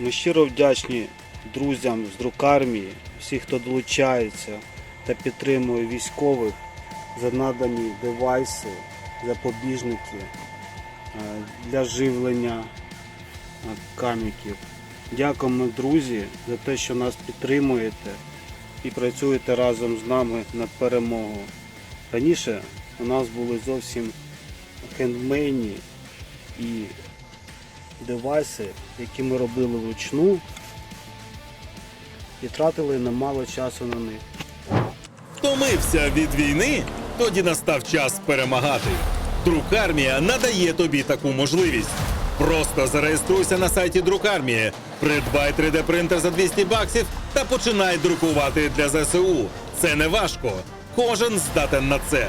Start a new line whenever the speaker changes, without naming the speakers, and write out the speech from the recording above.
Ми щиро вдячні друзям з друкармії, всіх, хто долучається та підтримує військових за надані девайси, запобіжники е, для живлення е, каміків. Дякуємо, друзі, за те, що нас підтримуєте і працюєте разом з нами на перемогу. Раніше у нас були зовсім хендмейні і девайси, які ми робили вручну і тратили немало часу на них.
Втомився від війни? Тоді настав час перемагати. Друкармія надає тобі таку можливість. Просто зареєструйся на сайті Друкармії, придбай 3D принтер за 200 баксів та починай друкувати для ЗСУ. Це не важко. Кожен здатен на це.